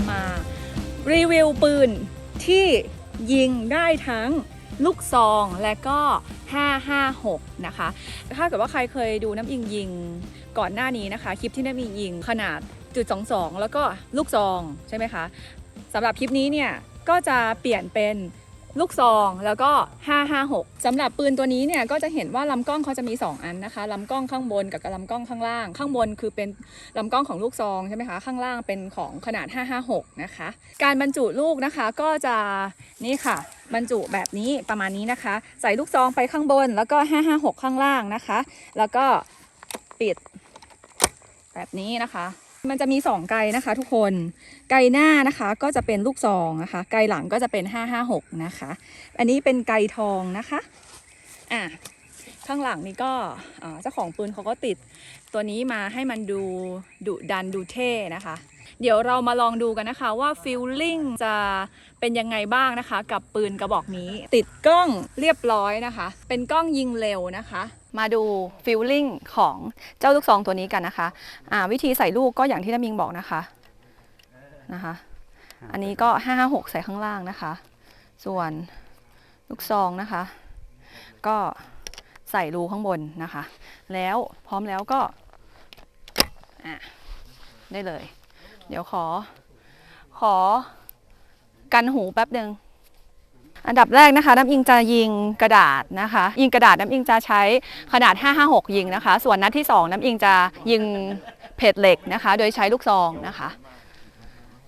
ำมา รีวิวปืนที่ยิงได้ทั้งลูกซองและก็ 556 นะคะ ถ้าเกิดว่าใครเคยดูน้ำอิงยิงก่อนหน้านี้นะคะ คลิปที่น้ำอิงยิงขนาดจุด22 แล้วก็ลูกซองใช่ไหมคะสำหรับคลิปนี้เนี่ยก็จะเปลี่ยนเป็น ลูกซองแล้วก็ 556สำหรับปืนตัวนี้เนี่ยก็จะเห็นว่าลำกล้องเขาจะมี 2 อันนะคะลำกล้องข้างบนกับลำกล้องข้างล่าง ข้างบนคือเป็นลำกล้องของลูกซองใช่ไหมคะข้างล่างเป็นของขนาด 556 นะคะ การบรรจุลูกนะคะก็จะนี่ค่ะ บรรจุแบบนี้ประมาณนี้นะคะ ใส่ลูกซองไปข้างบนแล้วก็ 556 ข้างล่างนะคะ แล้วก็ปิดแบบนี้นะคะ มันจะมี 2 ไกลนะคะ ทุกคน ไกลหน้านะคะก็จะเป็นลูกซองนะคะ ไกลหลังก็จะเป็น 556 นะคะ อันนี้เป็นไกลทองนะคะ อะ ข้างหลังนี่ก็เจ้าของปืนเขาก็ติดตัวนี้มาให้มันดูดุดันดูเท่นะคะ เดี๋ยวเรามาลองดูกันนะคะว่าฟิลลิ่งจะเป็นยังไงบ้างนะคะ กับปืนกระบอกนี้ ติดกล้องเรียบร้อยนะคะ เป็นกล้องยิงเร็วนะคะ มาดูฟิลลิ่งของเจ้าลูกซองตัวนี้กันนะคะอ่าวิธีใส่ลูกก็อย่างที่น้ามิงบอกนะคะนะคะ อันนี้ก็ 556 ใส่ข้างล่างนะคะ ส่วนลูกซองนะคะ ก็ใส่รูข้างบนนะคะ แล้วพร้อมแล้วก็อะได้เลย เดี๋ยวขอ ขอกันหูแป๊บหนึ่ง อันดับแรกนะคะ น้ำอิงจะยิงกระดาษนะคะ ยิงกระดาษน้ำอิงจะใช้ขนาด 556 ยิงนะคะ ส่วนนัดที่ 2 น้ำอิงจะยิงเพจเหล็กนะคะ โดยใช้ลูกซองนะคะ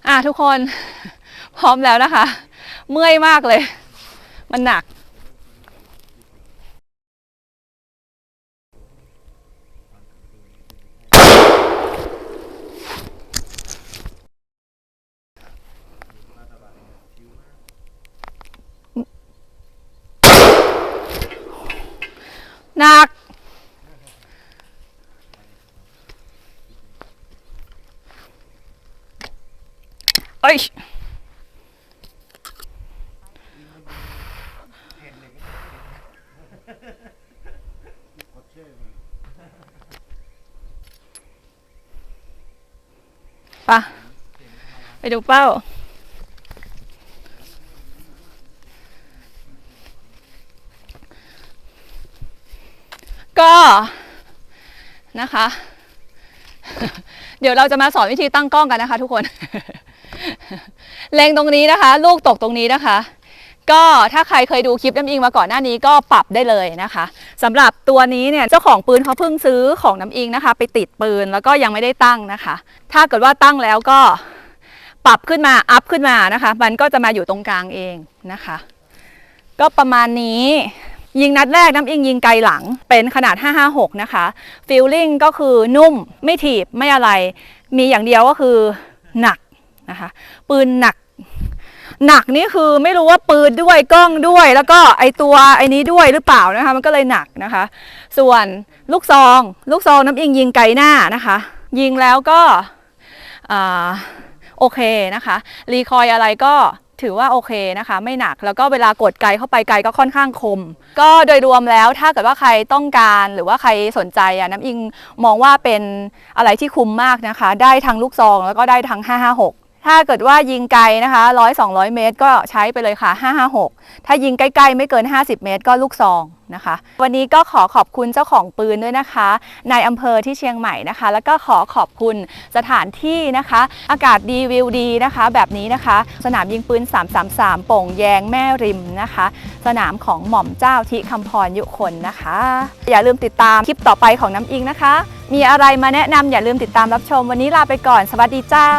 อะทุกคนพร้อมแล้วนะคะ เมื่อยมากเลย มันหนัก หนัก เอ้ยปะไปดูเป้า ก็นะคะ เดี๋ยวเราจะมาสอนวิธีตั้งกล้องกันนะคะ ทุกคน เล็งตรงนี้นะคะ ลูกตกตรงนี้นะคะ ก็ถ้าใครเคยดูคลิปน้ำอิงมาก่อนหน้านี้ก็ปรับได้เลยนะคะสำหรับตัวนี้เนี่ยเจ้าของปืนเขาเพิ่งซื้อของน้ำอิงนะคะ ไปติดปืนแล้วก็ยังไม่ได้ตั้งนะคะ ถ้าเกิดว่าตั้งแล้วก็ปรับขึ้นมาอัพขึ้นมานะคะ มันก็จะมาอยู่ตรงกลางเองนะคะ ก็ประมาณนี้ ยิงนัดแรกน้ำอิงยิงไกลหลังเป็นขนาด 556 นะคะฟีลลิ่งก็คือนุ่มไม่ถีบไม่อะไร มีอย่างเดียวก็คือหนักนะคะปืนหนัก หนักนี่คือไม่รู้ว่าปืนด้วยกล้องด้วย แล้วก็ไอตัวไอนี้ด้วยหรือเปล่านะคะมันก็เลยหนักนะคะ ส่วนลูกซอง ลูกซองน้ำอิงยิงไกลหน้านะคะ ยิงแล้วก็อโอเคนะคะรีคอยอะไรก็ ถือว่าโอเคนะคะ ไม่หนักแล้วก็เวลากดไกลเข้าไปไกลก็ค่อนข้างคม ก็โดยรวมแล้วถ้าเกิดว่าใครต้องการหรือว่าใครสนใจอะน้ำอิงมองว่าเป็นอะไรที่คุ้มมากนะคะ ได้ทั้งลูกซองแล้วก็ได้ทั้ง 556 ถ้าเกิดว่ายิงไกลนะคะ100 200เมตร ก็ใช้ไปเลยค่ะ 556 ถ้ายิงใกล้ๆไม่เกิน 50 เมตร ก็ลูกซองนะคะ วันนี้ก็ขอขอบคุณเจ้าของปืนด้วยนะคะนายอำเภอที่เชียงใหม่นะคะ แล้วก็ขอขอบคุณสถานที่นะคะ อากาศดีวิวดีนะคะ แบบนี้นะคะ สนามยิงปืน 333 โป่งแยงแม่ริมนะคะ สนามของหม่อมเจ้าทิคำพรยุคนนะคะ อย่าลืมติดตามคลิปต่อไปของน้ำอิงนะคะ มีอะไรมาแนะนำอย่าลืมติดตามรับชม วันนี้ลาไปก่อน สวัสดีเจ้า